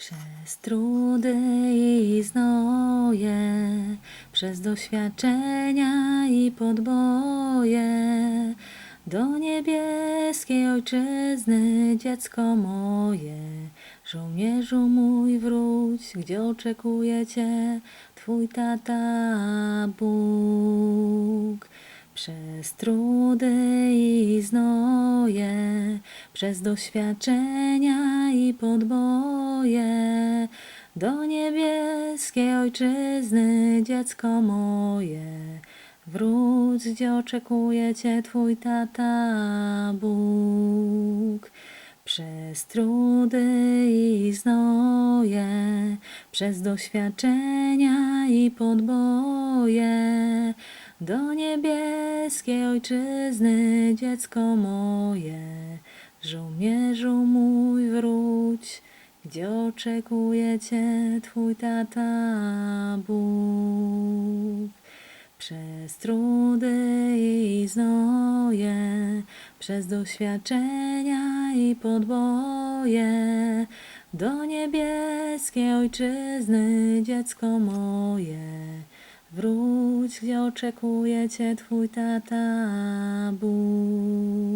Przez trudy i znoje, przez doświadczenia i podboje, do niebieskiej ojczyzny, dziecko moje, żołnierzu mój wróć, gdzie oczekuje cię twój tata Bóg. Przez trudy i znoje, przez doświadczenia i podboje, do niebieskiej ojczyzny, dziecko moje, wróć, gdzie oczekuje cię twój tata Bóg. Przez trudy i znoje, przez doświadczenia i podboje, do niebieskiej ojczyzny, dziecko moje, żołnierzu mój wróć, gdzie oczekuje cię twój tata Bóg. Przez trudy i znoje, przez doświadczenia i podboje, do niebieskiej ojczyzny, dziecko moje, wróć, gdzie oczekuje cię twój tata Bóg.